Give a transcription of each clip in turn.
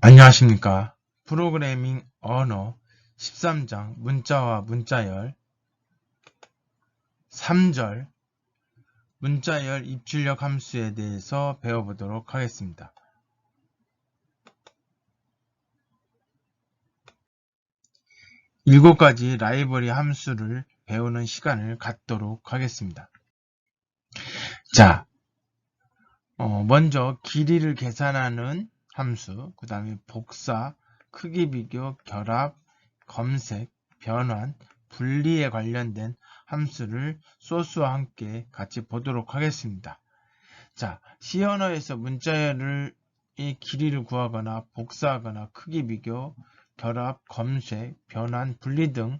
안녕하십니까. 프로그래밍 언어 13장 문자와 문자열 3절 문자열 입출력 함수에 대해서 배워보도록 하겠습니다. 일곱 가지 라이브러리 함수를 배우는 시간을 갖도록 하겠습니다. 자, 어, 먼저 길이를 계산하는 함수, 그 다음에 복사, 크기 비교, 결합, 검색, 변환, 분리에 관련된 함수를 소스와 함께 같이 보도록 하겠습니다. 자, C 언어에서 문자열을 이 길이를 구하거나 복사하거나 크기 비교, 결합, 검색, 변환, 분리 등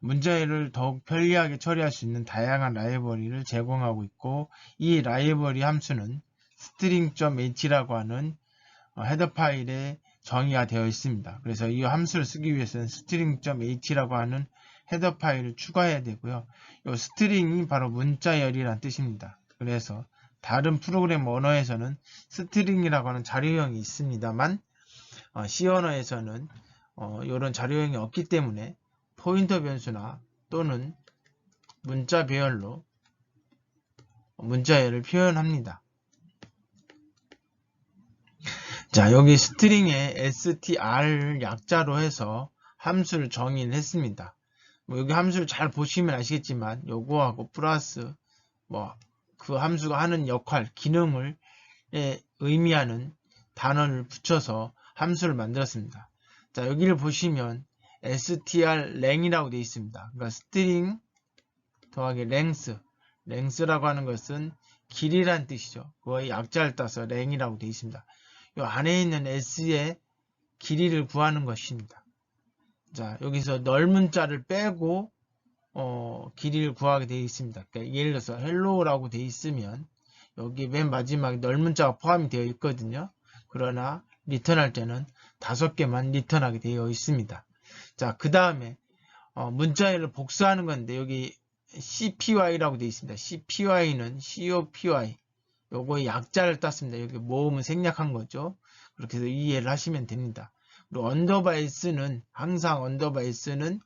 문자열을 더욱 편리하게 처리할 수 있는 다양한 라이브러리를 제공하고 있고 이 라이브러리 함수는 string.h라고 하는 어, 헤더 파일에 정의가 되어 있습니다. 그래서 이 함수를 쓰기 위해서는 string.h라고 하는 헤더 파일을 추가해야 되고요. 이 스트링이 바로 문자열이란 뜻입니다. 그래서 다른 프로그램 언어에서는 스트링이라고 하는 자료형이 있습니다만 어, C 언어에서는 어, 이런 자료형이 없기 때문에 포인터 변수나 또는 문자 배열로 문자열을 표현합니다. 자, 여기 스트링에 str 약자로 해서 함수를 정의를 했습니다. 뭐 여기 함수를 잘 보시면 아시겠지만 요거하고 플러스 뭐 그 함수가 하는 역할, 기능을 의미하는 단어를 붙여서 함수를 만들었습니다. 자, 여기를 보시면 str 랭이라고 되어 있습니다. 그러니까 string 더하기 length, length라고 하는 것은 길이란 뜻이죠. 그거의 약자를 따서 랭이라고 되어 있습니다. 이 안에 있는 s의 길이를 구하는 것입니다. 자, 여기서 넓은 자를 빼고 어, 길이를 구하게 되어 있습니다. 그러니까 예를 들어서 hello라고 되어 있으면 여기 맨 마지막에 넓은 자가 포함이 되어 있거든요. 그러나 리턴할 때는 다섯 개만 리턴하게 되어 있습니다. 자, 그 다음에 어, 문자열을 복수하는 건데 여기 CPY라고 되어 있습니다. CPY는 COPY 요거의 약자를 땄습니다. 여기 모음은 생략한 거죠. 그렇게 해서 이해를 하시면 됩니다. 그리고 언더바 s는 항상 언더바 s는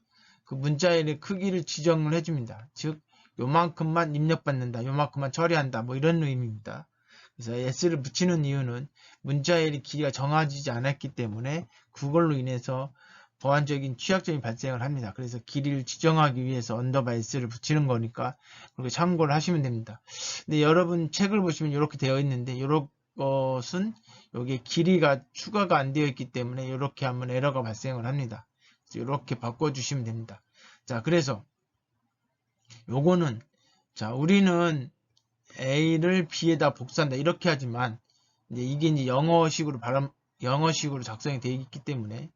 그 문자열의 크기를 지정을 해줍니다. 즉 요만큼만 입력받는다. 요만큼만 처리한다. 뭐 이런 의미입니다. 그래서 s를 붙이는 이유는 문자열의 길이가 정해지지 않았기 때문에 그걸로 인해서 보안적인 취약점이 발생을 합니다. 그래서 길이를 지정하기 위해서 언더바 s를 붙이는 거니까 그렇게 참고를 하시면 됩니다. 근데 여러분 책을 보시면 이렇게 되어 있는데 이런 것은 여기에 길이가 추가가 안 되어 있기 때문에 이렇게 하면 에러가 발생을 합니다. 이렇게 바꿔주시면 됩니다. 자, 그래서 요거는 자, 우리는 A를 B에다 복사한다 이렇게 하지만 이제 이게 이제 영어식으로 발음 영어식으로 작성이 되어 있기 때문에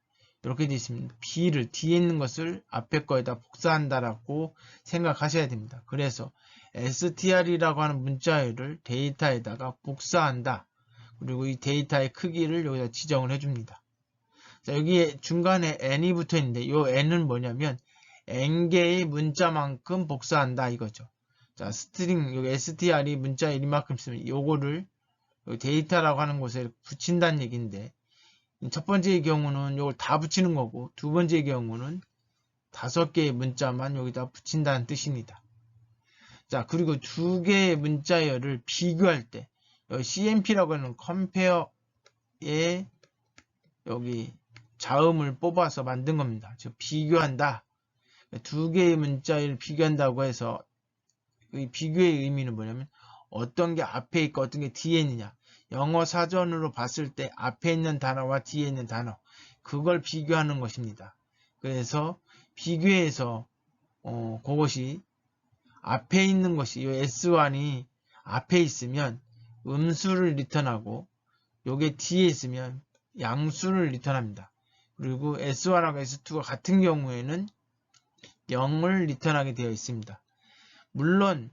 이렇게 되어 있습니다. B를 뒤에 있는 것을 앞에 거에다 복사한다라고 생각하셔야 됩니다. 그래서 str이라고 하는 문자열을 데이터에다가 복사한다. 그리고 이 데이터의 크기를 여기다 지정을 해줍니다. 자, 여기에 중간에 n이 붙어 있는데 이 n은 뭐냐면 n개의 문자만큼 복사한다 이거죠. 자, 스트링 여기 str이 문자 1만큼 쓰면 요거를 데이터라고 하는 곳에 붙인다는 얘기인데 첫 번째의 경우는 이걸 다 붙이는 거고 두 번째의 경우는 다섯 개의 문자만 여기다 붙인다는 뜻입니다. 자 그리고 두 개의 문자열을 비교할 때 CMP라고 하는 컴페어에 여기 자음을 뽑아서 만든 겁니다. 즉 비교한다. 두 개의 문자열을 비교한다고 해서 이 비교의 의미는 뭐냐면 어떤 게 앞에 있고 어떤 게 뒤에 있느냐 영어 사전으로 봤을 때 앞에 있는 단어와 뒤에 있는 단어 그걸 비교하는 것입니다. 그래서 비교해서 어, 그것이 앞에 있는 것이 이 S1이 앞에 있으면 음수를 리턴하고 요게 뒤에 있으면 양수를 리턴합니다. 그리고 S1하고 S2가 같은 경우에는 0을 리턴하게 되어 있습니다. 물론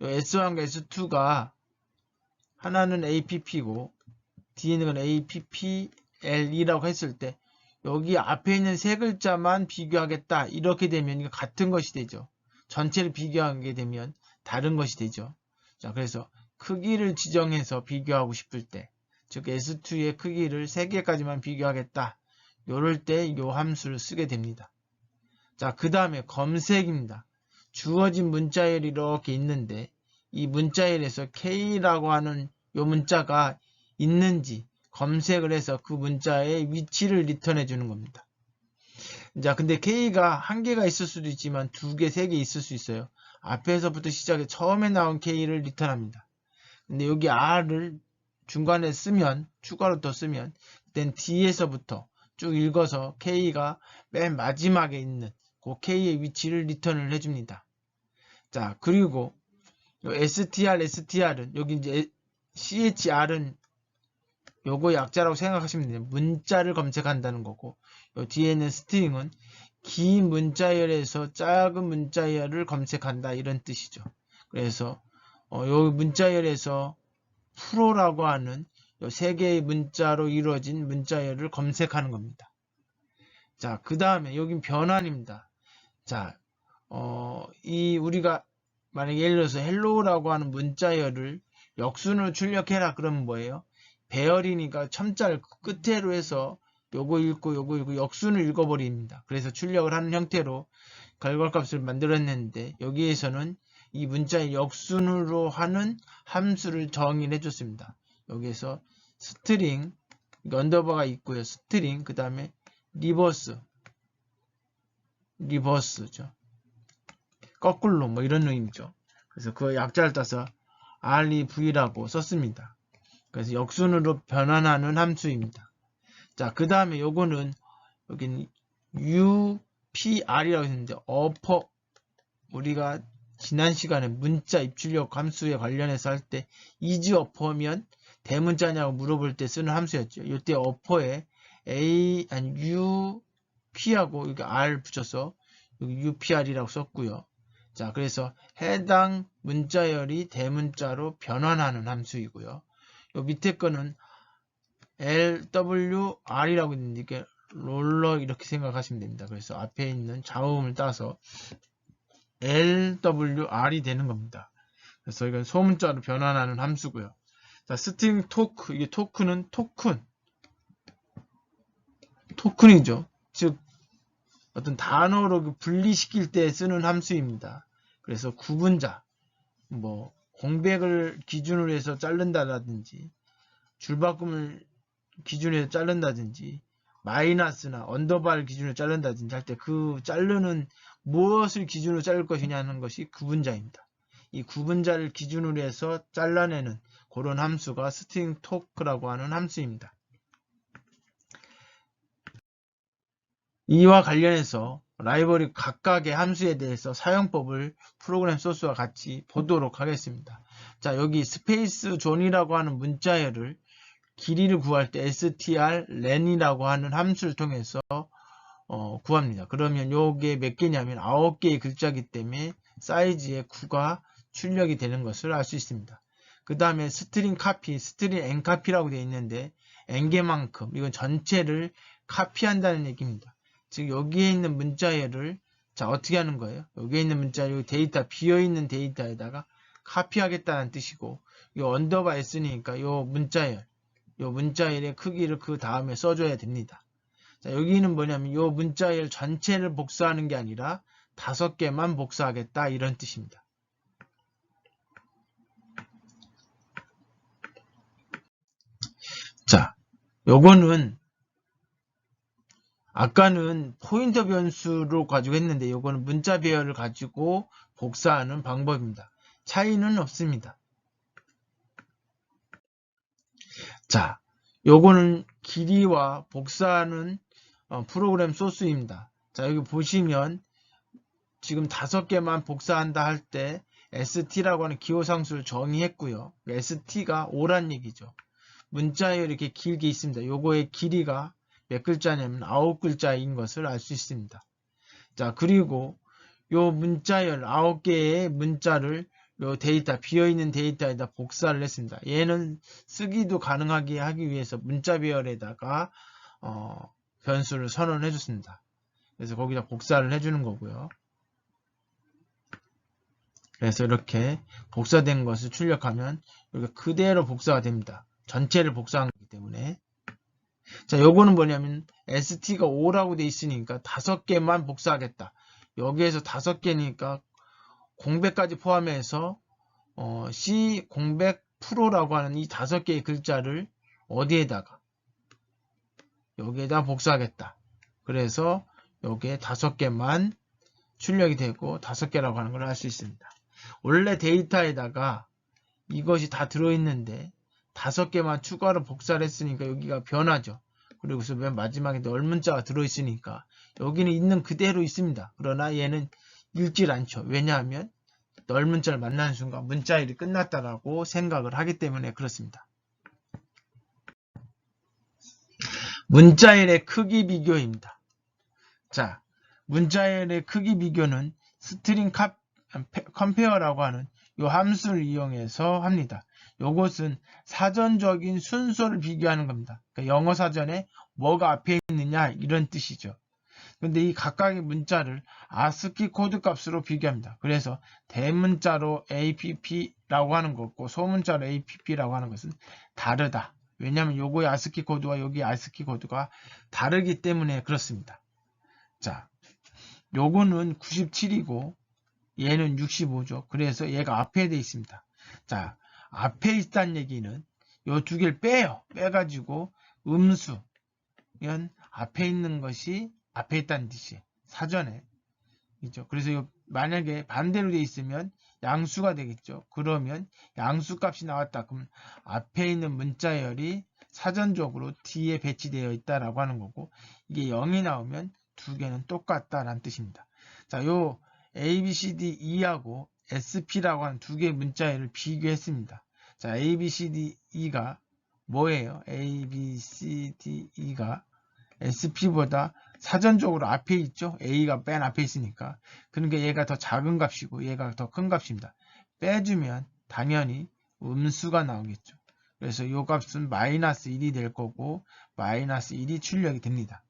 S1과 S2가 하나는 APP고 뒤에 있는 건 APPL이라고 했을 때 여기 앞에 있는 세 글자만 비교하겠다 이렇게 되면 같은 것이 되죠. 전체를 비교하게 되면 다른 것이 되죠. 자 그래서 크기를 지정해서 비교하고 싶을 때 즉 S2의 크기를 3개까지만 비교하겠다. 요럴 때 요 함수를 쓰게 됩니다. 자, 그 다음에 검색입니다. 주어진 문자열이 이렇게 있는데 이 문자열에서 K라고 하는 요 문자가 있는지 검색을 해서 그 문자의 위치를 리턴해 주는 겁니다. 자, 근데 K가 한 개가 있을 수도 있지만 두 개, 세 개 있을 수 있어요. 앞에서부터 시작해 처음에 나온 K를 리턴합니다. 근데 여기 R을 중간에 쓰면 추가로 더 쓰면 그땐 D에서부터 쭉 읽어서 K가 맨 마지막에 있는 그 K의 위치를 리턴을 해줍니다. 자, 그리고 요 str, str은 여기 이제 chr은 요거 약자라고 생각하시면 돼요. 문자를 검색한다는 거고 요 뒤에 있는 스트링은 긴 문자열에서 작은 문자열을 검색한다 이런 뜻이죠. 그래서 어, 요 문자열에서 프로라고 하는 요세 개의 문자로 이루어진 문자열을 검색하는 겁니다. 자, 그 다음에 여긴 변환입니다. 자, 어, 이 우리가 만약에 예를 들어서 헬로우라고 하는 문자열을 역순으로 출력해라 그러면 뭐예요? 배열이니까 첨자를 끝으로 해서 요거 읽고 요거 읽고 역순을 읽어버립니다. 그래서 출력을 하는 형태로 결과값을 만들었는데 여기에서는 이 문자의 역순으로 하는 함수를 정의해 줬습니다. 여기에서 스트링 언더바가 있고요. 스트링 그 다음에 리버스 리버스죠. 거꾸로 뭐 이런 의미죠. 그래서 그 약자를 따서 REV라고 썼습니다. 그래서 역순으로 변환하는 함수입니다. 자, 그 다음에 요거는 여기는 UPR이라고 했는데 어퍼 우리가 지난 시간에 문자 입출력 함수에 관련해서 할때 이즈 어퍼면 대문자냐고 물어볼 때 쓰는 함수였죠. 이때 어퍼에 A 아니 UP하고 여기 R 붙여서 UPR이라고 썼고요. 자, 그래서 해당 문자열이 대문자로 변환하는 함수이고요. 요 밑에 거는 LWR이라고 있는데 이게 롤러 이렇게 생각하시면 됩니다. 그래서 앞에 있는 자음을 따서 LWR이 되는 겁니다. 그래서 이건 소문자로 변환하는 함수고요. 자, 스트링 토크 이게 토크는 토큰 토큰이죠. 즉 어떤 단어로 분리시킬 때 쓰는 함수입니다. 그래서 구분자 뭐 공백을 기준으로 해서 자른다라든지 줄바꿈을 기준으로 해서 자른다든지 마이너스나 언더바를 기준으로 자른다든지 할 때 그 자르는 무엇을 기준으로 자를 것이냐 하는 것이 구분자입니다. 이 구분자를 기준으로 해서 잘라내는 그런 함수가 스트링 토크라고 하는 함수입니다. 이와 관련해서 라이벌이 각각의 함수에 대해서 사용법을 프로그램 소스와 같이 보도록 하겠습니다. 자, 여기 스페이스 존이라고 하는 문자열을 길이를 구할 때 str len이라고 하는 함수를 통해서 어, 구합니다. 그러면 요게 몇 개냐면 9개의 글자이기 때문에 사이즈의 9가 출력이 되는 것을 알 수 있습니다. 그 다음에 스트링 카피, 스트링 엔카피라고 되어 있는데 n개만큼 이건 전체를 카피한다는 얘기입니다. 즉 여기에 있는 문자열을 자 어떻게 하는 거예요? 여기에 있는 문자열 데이터 비어있는 데이터에다가 카피하겠다는 뜻이고 이 언더바 s니까 이 문자열 이 문자열의 크기를 그 다음에 써줘야 됩니다. 자, 여기는 뭐냐면 이 문자열 전체를 복사하는 게 아니라 다섯 개만 복사하겠다 이런 뜻입니다. 자, 요거는 아까는 포인터 변수로 가지고 했는데 요거는 문자 배열을 가지고 복사하는 방법입니다. 차이는 없습니다. 자, 요거는 길이와 복사하는 어, 프로그램 소스입니다. 자, 여기 보시면 지금 다섯 개만 복사한다 할 때 st라고 하는 기호상수를 정의했고요. st가 5란 얘기죠. 문자에 이렇게 길게 있습니다. 요거의 길이가 몇 글자냐면 아홉 글자인 것을 알 수 있습니다. 자, 그리고 요 문자열 아홉 개의 문자를 요 데이터 비어있는 데이터에다 복사를 했습니다. 얘는 쓰기도 가능하게 하기 위해서 문자 배열에다가 어, 변수를 선언해 줬습니다. 그래서 거기다 복사를 해주는 거고요. 그래서 이렇게 복사된 것을 출력하면 이렇게 그대로 복사가 됩니다. 전체를 복사한 거기 때문에 자 요거는 뭐냐면 st가 5라고 돼 있으니까 다섯 개만 복사하겠다. 여기에서 다섯 개니까 공백까지 포함해서 어, C 공백 프로라고 하는 이 다섯 개의 글자를 어디에다가? 여기에다 복사하겠다. 그래서 여기에 다섯 개만 출력이 되고 다섯 개라고 하는 걸할수 있습니다. 원래 데이터에다가 이것이 다 들어있는데 다섯 개만 추가로 복사를 했으니까 여기가 변하죠. 그리고서 맨 마지막에 넓은 자가 들어있으니까 여기는 있는 그대로 있습니다. 그러나 얘는 읽질 않죠. 왜냐하면 넓은 자를 만나는 순간 문자일이 끝났다라고 생각을 하기 때문에 그렇습니다. 문자일의 크기 비교입니다. 자, 문자일의 크기 비교는 스트링 컴페어라고 하는 이 함수를 이용해서 합니다. 이것은 사전적인 순서를 비교하는 겁니다. 그러니까 영어 사전에 뭐가 앞에 있느냐 이런 뜻이죠. 근데 이 각각의 문자를 아스키 코드 값으로 비교합니다. 그래서 대문자로 APP라고 하는 것고 소문자로 APP라고 하는 것은 다르다. 왜냐하면 요거의 아스키 코드와 여기 아스키 코드가 다르기 때문에 그렇습니다. 자, 요거는 97이고 얘는 65죠. 그래서 얘가 앞에 돼 있습니다. 자, 앞에 있다는 얘기는 요 두 개를 빼요. 빼가지고 음수면 앞에 있는 것이 앞에 있다는 뜻이에요. 사전에. 그죠? 그래서 만약에 반대로 돼 있으면 양수가 되겠죠. 그러면 양수 값이 나왔다. 그럼 앞에 있는 문자열이 사전적으로 뒤에 배치되어 있다라고 하는 거고 이게 0이 나오면 두 개는 똑같다라는 뜻입니다. 자, 요 A, B, C, D, E하고 SP라고 하는 두 개의 문자열을 비교했습니다. 자, A, B, C, D, E가 뭐예요? A, B, C, D, E가 SP보다 사전적으로 앞에 있죠? A가 맨 앞에 있으니까. 그러니까 얘가 더 작은 값이고 얘가 더 큰 값입니다. 빼주면 당연히 음수가 나오겠죠. 그래서 이 값은 마이너스 1이 될 거고 마이너스 1이 출력이 됩니다.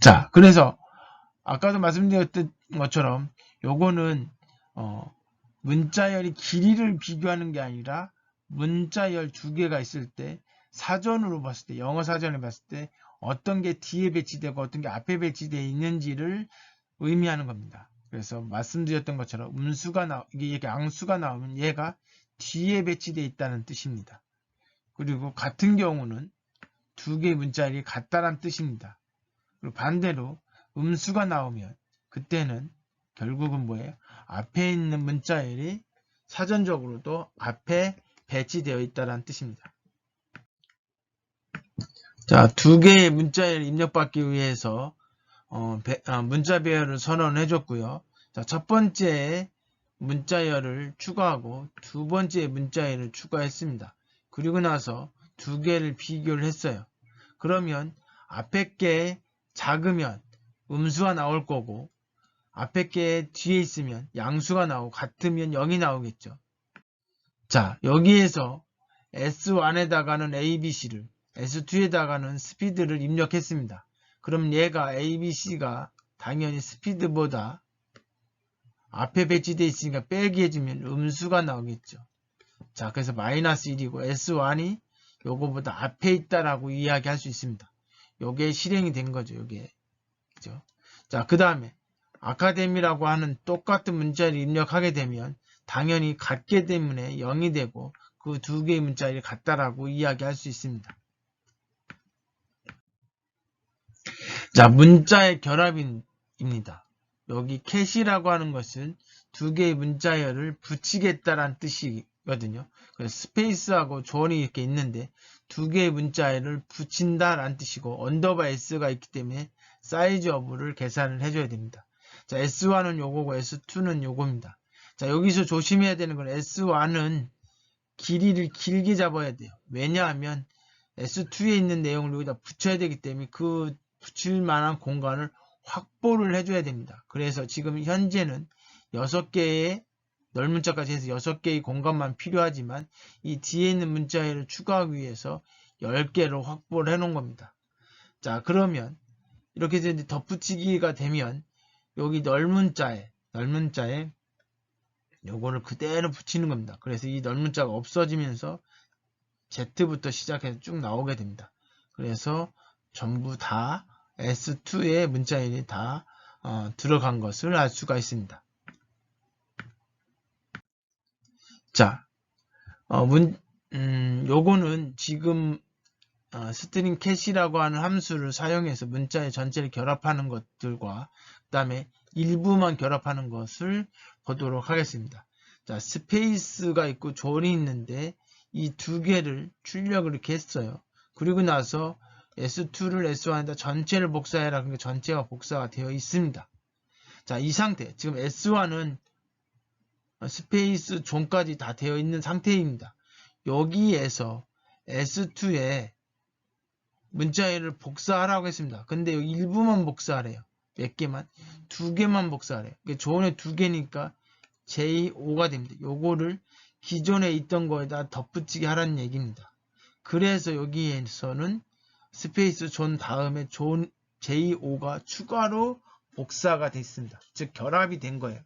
자, 그래서 아까도 말씀드렸던 것처럼 요거는 어, 문자열이 길이를 비교하는 게 아니라 문자열 두 개가 있을 때 사전으로 봤을 때 영어 사전을 봤을 때 어떤 게 뒤에 배치되고 어떤 게 앞에 배치되어 있는지를 의미하는 겁니다. 그래서 말씀드렸던 것처럼 음수가 나 이게 양수가 나오면 얘가 뒤에 배치되어 있다는 뜻입니다. 그리고 같은 경우는 두 개의 문자열이 같다는 뜻입니다. 그리고 반대로 음수가 나오면 그때는 결국은 뭐예요? 앞에 있는 문자열이 사전적으로도 앞에 배치되어 있다는 뜻입니다. 자, 두 개의 문자열 입력받기 위해서 어, 배, 아, 문자 배열을 선언해 줬고요. 자, 첫 번째 문자열을 추가하고 두 번째 문자열을 추가했습니다. 그리고 나서 두 개를 비교를 했어요. 그러면 앞에 게 작으면 음수가 나올 거고 앞에 게 뒤에 있으면 양수가 나오고 같으면 0이 나오겠죠. 자 여기에서 S1에다가는 ABC를 S2에다가는 스피드를 입력했습니다. 그럼 얘가 ABC가 당연히 스피드보다 앞에 배치되어 있으니까 빼기 해주면 음수가 나오겠죠. 자 그래서 마이너스 1이고 S1이 요거보다 앞에 있다라고 이야기할 수 있습니다. 요게 실행이 된 거죠. 요게 그죠? 자, 그 다음에 아카데미라고 하는 똑같은 문자를 입력하게 되면 당연히 같게 때문에 0이 되고 그 두 개의 문자를 같다라고 이야기할 수 있습니다. 자, 문자의 결합입니다. 여기 캐시라고 하는 것은 두 개의 문자열을 붙이겠다라는 뜻이거든요. 그래서 스페이스하고 조언이 이렇게 있는데 두 개의 문자열을 붙인다라는 뜻이고 언더바 s가 있기 때문에 사이즈 어브를 계산을 해줘야 됩니다. 자, S1은 요거고 S2는 요겁니다. 자, 여기서 조심해야 되는 건 S1은 길이를 길게 잡아야 돼요. 왜냐하면 S2에 있는 내용을 여기다 붙여야 되기 때문에 그 붙일 만한 공간을 확보를 해줘야 됩니다. 그래서 지금 현재는 6개의 넓은 문자까지 해서 6개의 공간만 필요하지만 이 뒤에 있는 문자를 추가하기 위해서 10개로 확보를 해 놓은 겁니다. 자 그러면 이렇게 이제 덧붙이기가 되면 여기 넓은 자에 넓은 자에 요거를 그대로 붙이는 겁니다. 그래서 이 넓은 자가 없어지면서 Z부터 시작해서 쭉 나오게 됩니다. 그래서 전부 다 S2의 문자열이 다 어, 들어간 것을 알 수가 있습니다. 자, 어, 문, 음, 요거는 지금 어, 스트링 캐시라고 하는 함수를 사용해서 문자의 전체를 결합하는 것들과 그 다음에 일부만 결합하는 것을 보도록 하겠습니다. 자, 스페이스가 있고 존이 있는데 이 두 개를 출력을 이렇게 했어요. 그리고 나서 S2를 S1에다 전체를 복사해라. 그러니까 전체가 복사가 되어 있습니다. 자, 이 상태. 지금 S1은 스페이스 존까지 다 되어 있는 상태입니다. 여기에서 S2에 문자열을 복사하라고 했습니다. 근데 일부만 복사하래요. 몇 개만? 두 개만 복사하래요. 존에 두 개니까 J5가 됩니다. 요거를 기존에 있던 거에다 덧붙이게 하라는 얘기입니다. 그래서 여기에서는 스페이스 존 다음에 존 J5가 추가로 복사가 됐습니다. 즉 결합이 된 거예요.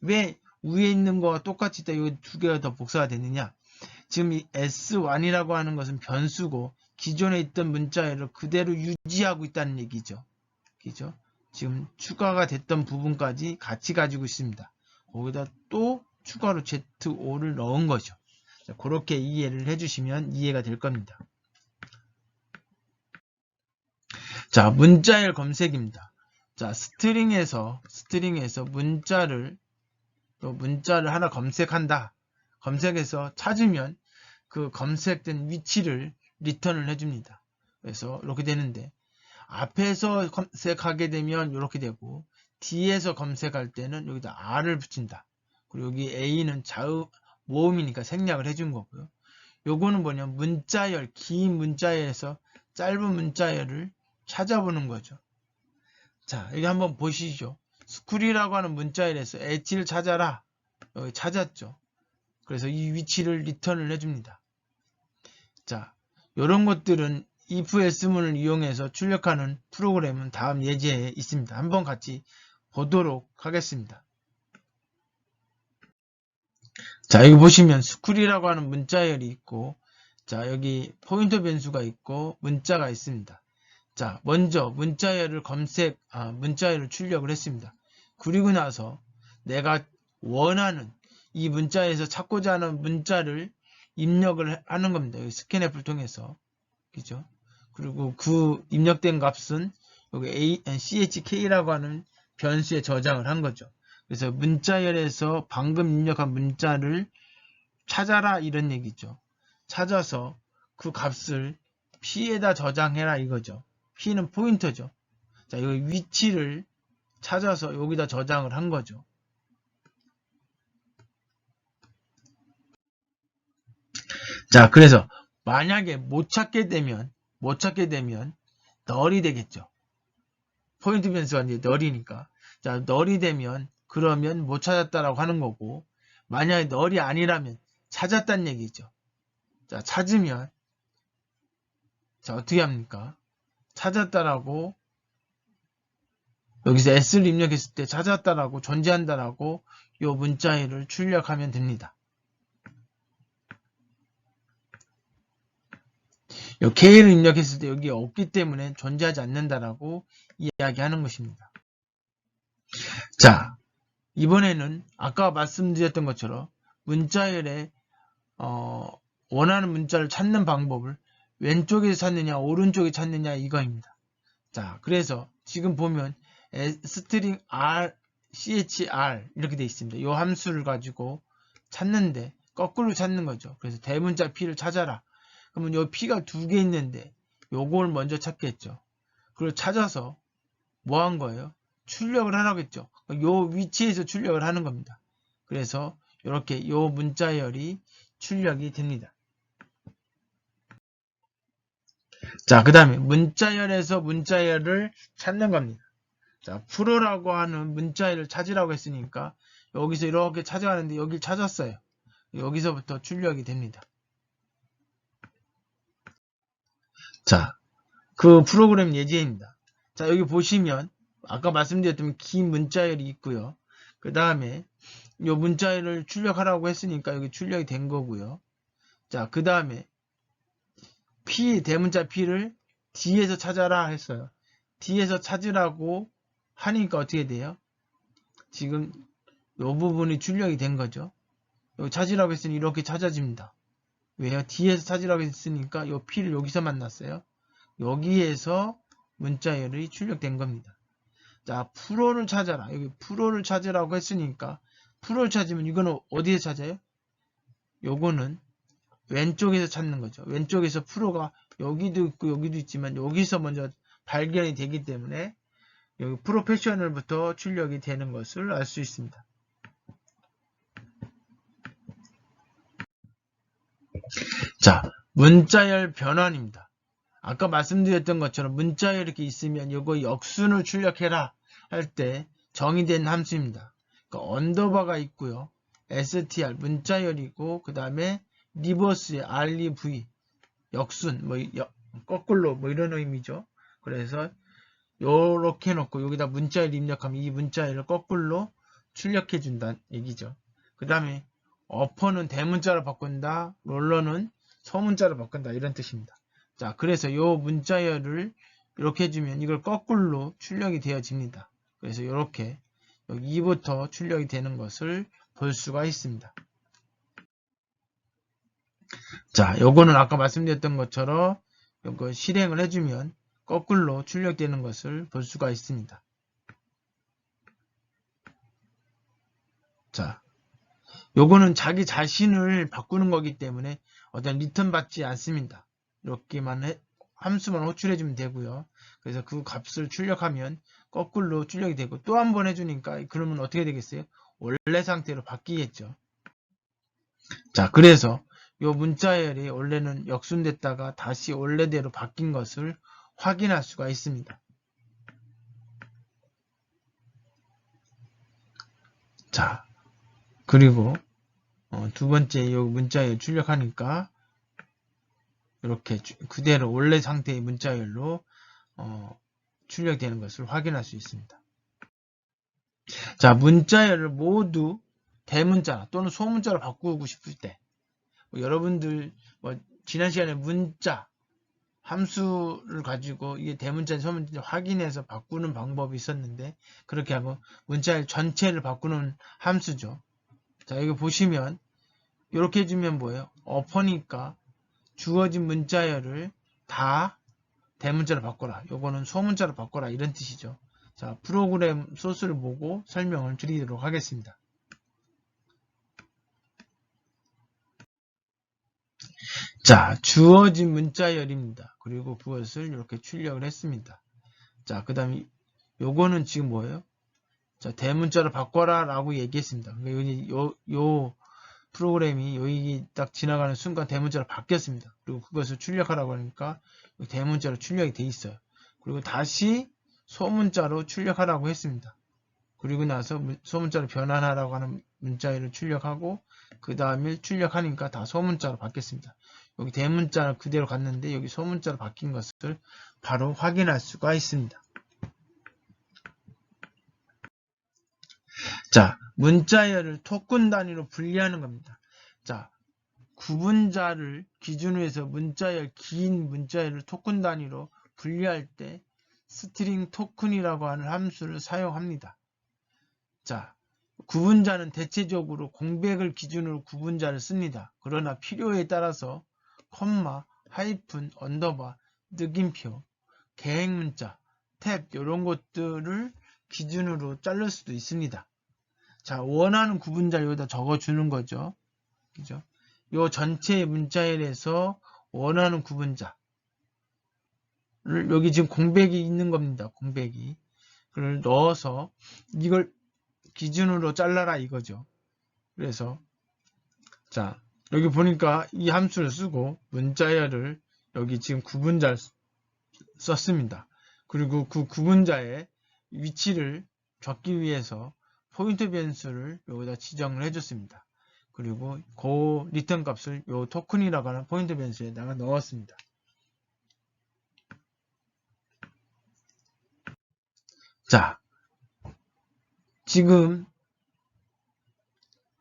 왜 위에 있는 거와 똑같이 이두 개가 더 복사가 됐느냐? 지금 이 S1이라고 하는 것은 변수고 기존에 있던 문자열을 그대로 유지하고 있다는 얘기죠. 그죠? 지금 추가가 됐던 부분까지 같이 가지고 있습니다. 거기다 또 추가로 Z5를 넣은 거죠. 자, 그렇게 이해를 해주시면 이해가 될 겁니다. 자, 문자열 검색입니다. 자, 스트링에서, 스트링에서 문자를, 또 문자를 하나 검색한다. 검색해서 찾으면 그 검색된 위치를 리턴을 해줍니다. 그래서 이렇게 되는데, 앞에서 검색하게 되면 이렇게 되고, 뒤에서 검색할 때는 여기다 R을 붙인다. 그리고 여기 A는 자음 모음이니까 생략을 해준 거고요. 요거는 뭐냐면 문자열, 긴 문자열에서 짧은 문자열을 찾아보는 거죠. 자, 여기 한번 보시죠. 스쿨이라고 하는 문자열에서 엣지를 찾아라. 여기 찾았죠. 그래서 이 위치를 리턴을 해줍니다. 자, 이런 것들은 if s문을 이용해서 출력하는 프로그램은 다음 예제에 있습니다. 한번 같이 보도록 하겠습니다. 자, 여기 보시면 스쿨이라고 하는 문자열이 있고, 자, 여기 포인터 변수가 있고, 문자가 있습니다. 자, 먼저 문자열을 검색, 아, 문자열을 출력을 했습니다. 그리고 나서 내가 원하는 이 문자에서 찾고자 하는 문자를 입력을 하는 겁니다. 여기 스캔 앱을 통해서. 그죠? 그리고 그 입력된 값은 여기 A, CHK라고 하는 변수에 저장을 한 거죠. 그래서 문자열에서 방금 입력한 문자를 찾아라 이런 얘기죠. 찾아서 그 값을 P에다 저장해라 이거죠. P는 포인터죠. 자, 여기 위치를 찾아서 여기다 저장을 한 거죠. 자, 그래서 만약에 못 찾게 되면 못 찾게 되면 널이 되겠죠. 포인트 변수가 이제 널이니까. 자, 널이 되면 그러면 못 찾았다라고 하는 거고 만약에 널이 아니라면 찾았다는 얘기죠. 자, 찾으면 자, 어떻게 합니까? 찾았다라고 여기서 s를 입력했을 때 찾았다라고 존재한다라고 이 문자열을 출력하면 됩니다. K를 입력했을 때 여기 없기 때문에 존재하지 않는다라고 이야기하는 것입니다. 자, 이번에는 아까 말씀드렸던 것처럼 문자열에 어, 원하는 문자를 찾는 방법을 왼쪽에서 찾느냐 오른쪽에 찾느냐 이거입니다. 자, 그래서 지금 보면 스트링 r, chr 이렇게 되어 있습니다. 이 함수를 가지고 찾는데 거꾸로 찾는 거죠. 그래서 대문자 p를 찾아라. 그러면 이 p가 두 개 있는데 요걸 먼저 찾겠죠. 그리고 찾아서 뭐 한 거예요? 출력을 하라고 했죠. 요 위치에서 출력을 하는 겁니다. 그래서 이렇게 요 문자열이 출력이 됩니다. 자, 그 다음에 문자열에서 문자열을 찾는 겁니다. 자, 프로라고 하는 문자열을 찾으라고 했으니까 여기서 이렇게 찾아가는데 여기를 찾았어요. 여기서부터 출력이 됩니다. 자, 그 프로그램 예제입니다. 자, 여기 보시면 아까 말씀드렸던 긴 문자열이 있고요. 그 다음에 이 문자열을 출력하라고 했으니까 여기 출력이 된 거고요. 자, 그 다음에 P 대문자 P를 D에서 찾아라 했어요. D에서 찾으라고 하니까 어떻게 돼요? 지금 이 부분이 출력이 된 거죠. 여기 찾으라고 했으니 이렇게 찾아집니다. 왜요? D에서 찾으라고 했으니까 이 P를 여기서 만났어요. 여기에서 문자열이 출력된 겁니다. 자, 프로를 찾아라. 여기 프로를 찾으라고 했으니까 프로를 찾으면 이거는 어디에 찾아요? 요거는 왼쪽에서 찾는 거죠. 왼쪽에서 프로가 여기도 있고 여기도 있지만 여기서 먼저 발견이 되기 때문에 여기 프로페셔널부터 출력이 되는 것을 알 수 있습니다. 자, 문자열 변환입니다. 아까 말씀드렸던 것처럼 문자열 이렇게 있으면 이거 역순을 출력해라 할 때 정의된 함수입니다. 그러니까 언더바가 있고요. str 문자열이고 그 다음에 리버스의 rev 역순 뭐 역, 거꾸로 뭐 이런 의미죠. 그래서 요렇게 놓고 여기다 문자열 입력하면 이 문자열을 거꾸로 출력해 준다는 얘기죠. 그 다음에 어퍼는 대문자로 바꾼다. 롤러는 소문자로 바꾼다. 이런 뜻입니다. 자, 그래서 요 문자열을 이렇게 해주면 이걸 거꾸로 출력이 되어집니다. 그래서 이렇게 여기 2부터 출력이 되는 것을 볼 수가 있습니다. 자, 요거는 아까 말씀드렸던 것처럼 요거 실행을 해주면 거꾸로 출력되는 것을 볼 수가 있습니다. 자, 요거는 자기 자신을 바꾸는 거기 때문에 어떤 리턴 받지 않습니다. 이렇게만 해, 함수만 호출해 주면 되고요. 그래서 그 값을 출력하면 거꾸로 출력이 되고 또 한 번 해주니까 그러면 어떻게 되겠어요? 원래 상태로 바뀌겠죠. 자, 그래서 요 문자열이 원래는 역순됐다가 다시 원래대로 바뀐 것을 확인할 수가 있습니다. 자, 그리고 어, 두 번째 요 문자열 출력하니까 이렇게 그대로 원래 상태의 문자열로 어, 출력되는 것을 확인할 수 있습니다. 자, 문자열을 모두 대문자 또는 소문자로 바꾸고 싶을 때 뭐 여러분들 뭐 지난 시간에 문자 함수를 가지고 이게 대문자 소문자 확인해서 바꾸는 방법이 있었는데 그렇게 하고 문자열 전체를 바꾸는 함수죠. 자, 여기 보시면 이렇게 해주면 뭐예요? 어퍼니까 주어진 문자열을 다 대문자로 바꿔라. 요거는 소문자로 바꿔라. 이런 뜻이죠. 자, 프로그램 소스를 보고 설명을 드리도록 하겠습니다. 자, 주어진 문자열입니다. 그리고 그것을 이렇게 출력을 했습니다. 자, 그 다음에 요거는 지금 뭐예요? 자, 대문자로 바꿔라 라고 얘기했습니다. 그러니까 요, 요 프로그램이 여기 딱 지나가는 순간 대문자로 바뀌었습니다. 그리고 그것을 출력하라고 하니까 대문자로 출력이 돼 있어요. 그리고 다시 소문자로 출력하라고 했습니다. 그리고 나서 소문자로 변환하라고 하는 문자를 출력하고 그 다음에 출력하니까 다 소문자로 바뀌었습니다. 여기 대문자를 그대로 갔는데 여기 소문자로 바뀐 것을 바로 확인할 수가 있습니다. 자, 문자열을 토큰 단위로 분리하는 겁니다. 자, 구분자를 기준으로 해서 문자열, 긴 문자열을 토큰 단위로 분리할 때 스트링 토큰이라고 하는 함수를 사용합니다. 자, 구분자는 대체적으로 공백을 기준으로 구분자를 씁니다. 그러나 필요에 따라서 콤마, 하이픈, 언더바, 느낌표, 계획문자, 탭 이런 것들을 기준으로 자를 수도 있습니다. 자, 원하는 구분자를 여기다 적어주는 거죠. 그죠? 요 전체 문자열에서 원하는 구분자를 여기 지금 공백이 있는 겁니다. 공백이. 그걸 넣어서 이걸 기준으로 잘라라 이거죠. 그래서 자 여기 보니까 이 함수를 쓰고 문자열을 여기 지금 구분자를 썼습니다. 그리고 그 구분자의 위치를 적기 위해서 포인트 변수를 여기다 지정을 해줬습니다. 그리고 그 리턴 값을 요 토큰이라고 하는 포인트 변수에다가 넣었습니다. 자, 지금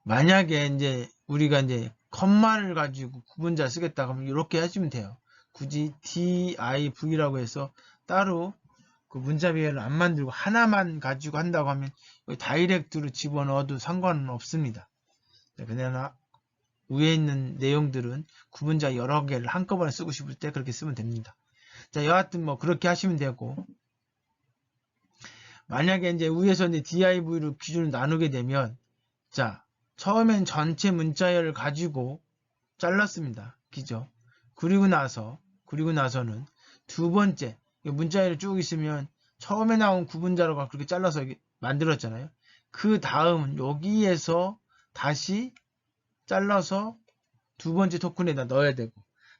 만약에 이제 우리가 이제 컴마를 가지고 구분자 쓰겠다 그러면 이렇게 하시면 돼요. 굳이 div라고 해서 따로 그 문자 배열을 안 만들고 하나만 가지고 한다고 하면 다이렉트로 집어넣어도 상관은 없습니다. 네, 그러나 위에 있는 내용들은 구분자 여러 개를 한꺼번에 쓰고 싶을 때 그렇게 쓰면 됩니다. 자, 여하튼 뭐 그렇게 하시면 되고 만약에 이제 위에서 이제 div로 기준을 나누게 되면 자, 처음엔 전체 문자열을 가지고 잘랐습니다. 그죠? 그리고 나서 그리고 나서는 두 번째 문자열이 쭉 있으면 처음에 나온 구분자로가 그렇게 잘라서 만들었잖아요. 그 다음은 여기에서 다시 잘라서 두 번째 토큰에다 넣어야 되고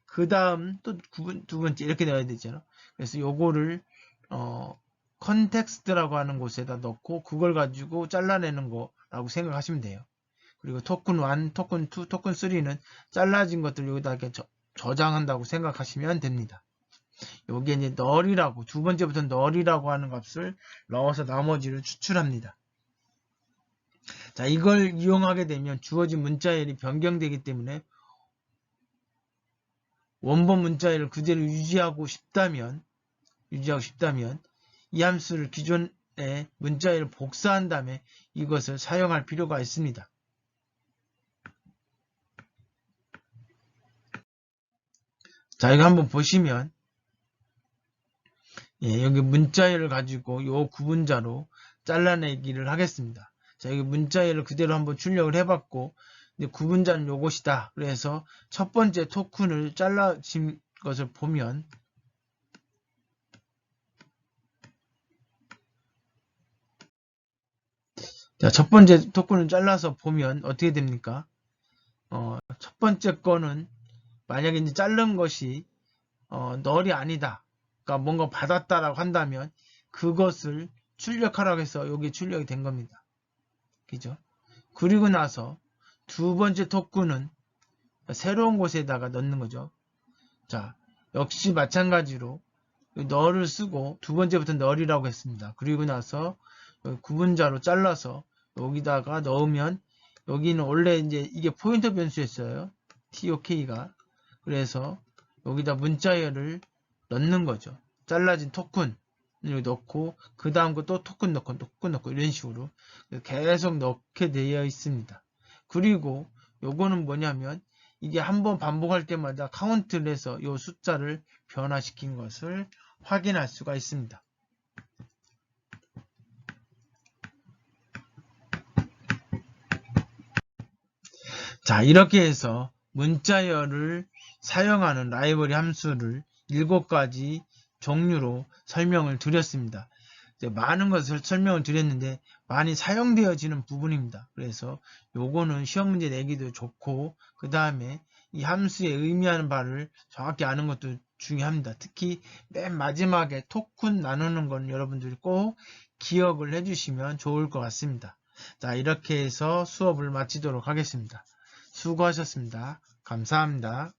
그 다음 또 두 번째 이렇게 넣어야 되잖아. 그래서 요거를 어 컨텍스트라고 하는 곳에다 넣고 그걸 가지고 잘라내는 거라고 생각하시면 돼요. 그리고 토큰 1, 토큰 2, 토큰 3는 잘라진 것들 여기다 이렇게 저, 저장한다고 생각하시면 됩니다. 여기에 이제 널이라고 두 번째부터 널이라고 하는 값을 넣어서 나머지를 추출합니다. 자 이걸 이용하게 되면 주어진 문자열이 변경되기 때문에 원본 문자열을 그대로 유지하고 싶다면 유지하고 싶다면 이 함수를 기존의 문자열을 복사한 다음에 이것을 사용할 필요가 있습니다. 자 이거 한번 보시면 예, 여기 문자열을 가지고 요 구분자로 잘라내기를 하겠습니다. 자 여기 문자열을 그대로 한번 출력을 해봤고 구분자는 요것이다. 그래서 첫 번째 토큰을 잘라진 것을 보면 자, 첫 번째 토큰을 잘라서 보면 어떻게 됩니까? 어, 첫 번째 거는 만약에 이제 자른 것이 어, 널이 아니다. 그러니까 뭔가 받았다라고 한다면 그것을 출력하라고 해서 여기 출력이 된 겁니다. 그죠? 그리고 나서 두 번째 토큰은 새로운 곳에다가 넣는 거죠. 자, 역시 마찬가지로 널을 쓰고 두 번째부터 널이라고 했습니다. 그리고 나서 구분자로 잘라서 여기다가 넣으면 여기는 원래 이제 이게 포인터 변수였어요. TOK가. 그래서 여기다 문자열을 넣는 거죠. 잘라진 토큰을 넣고 그 다음 거 또 토큰 넣고 토큰 넣고 이런 식으로 계속 넣게 되어 있습니다. 그리고 요거는 뭐냐면 이게 한번 반복할 때마다 카운트를 해서 이 숫자를 변화시킨 것을 확인할 수가 있습니다. 자 이렇게 해서 문자열을 사용하는 라이브러리 함수를 7가지 종류로 설명을 드렸습니다. 많은 것을 설명을 드렸는데 많이 사용되어지는 부분입니다. 그래서 요거는 시험 문제 내기도 좋고 그 다음에 이 함수의 의미하는 바를 정확히 아는 것도 중요합니다. 특히 맨 마지막에 토큰 나누는 건 여러분들이 꼭 기억을 해주시면 좋을 것 같습니다. 자 이렇게 해서 수업을 마치도록 하겠습니다. 수고하셨습니다. 감사합니다.